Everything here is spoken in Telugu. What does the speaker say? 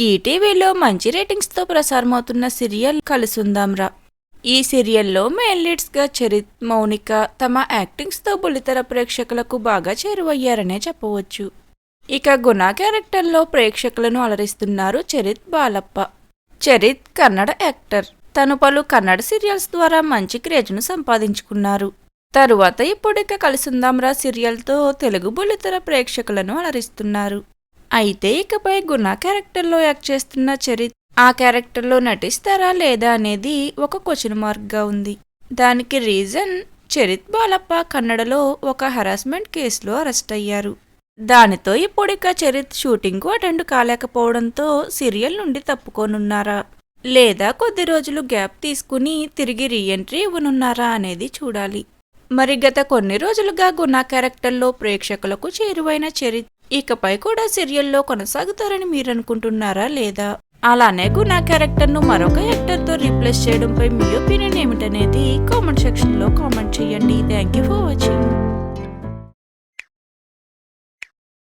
ఈటీవీలో మంచి రేటింగ్స్తో ప్రసారమవుతున్న సీరియల్ కలుసుందాంరా. ఈ సీరియల్లో మెయిన్ లీడ్స్గా చరిత్ మౌనిక తమ యాక్టింగ్స్తో బుల్లితెర ప్రేక్షకులకు బాగా చేరువయ్యారనే చెప్పవచ్చు. ఇక గుణ క్యారెక్టర్లో ప్రేక్షకులను అలరిస్తున్నారు చరిత్ బాలప్ప. చరిత్ కన్నడ యాక్టర్. తను పలు కన్నడ సీరియల్స్ ద్వారా మంచి క్రేజ్ను సంపాదించుకున్నారు. తరువాత ఇప్పుడిక కలిసుందాంరా సీరియల్తో తెలుగు బుల్లితెర ప్రేక్షకులను అలరిస్తున్నారు. అయితే ఇకపై గుణ క్యారెక్టర్లో యాక్ట్ చేస్తున్న చరిత్ ఆ క్యారెక్టర్లో నటిస్తారా లేదా అనేది ఒక క్వశ్చన్ మార్క్గా ఉంది. దానికి రీజన్ చరిత్ బాలప్ప కన్నడలో ఒక హరాస్మెంట్ కేసులో అరెస్ట్ అయ్యారు. దానితో ఇప్పుడిక చరిత్ షూటింగ్కు అటెండ్ కాలేకపోవడంతో సీరియల్ నుండి తప్పుకోనున్నారా? లేదా కొద్ది రోజులు గ్యాప్ తీసుకుని తిరిగి రీఎంట్రీ ఇవ్వనున్నారా అనేది చూడాలి. మరి గత కొన్ని రోజులుగా గుణ క్యారెక్టర్లో ప్రేక్షకులకు చేరువైన చరిత్ ఇకపై కూడా సీరియల్లో కొనసాగుతారని మీరు అనుకుంటున్నారా లేదా? అలానే గుణ క్యారెక్టర్ను మరొక యాక్టర్తో రీప్లేస్ చేయడంపై మీ ఒపీనియన్ ఏమిటనేది కామెంట్ సెక్షన్లో కామెంట్ చేయండి. Thank you for watching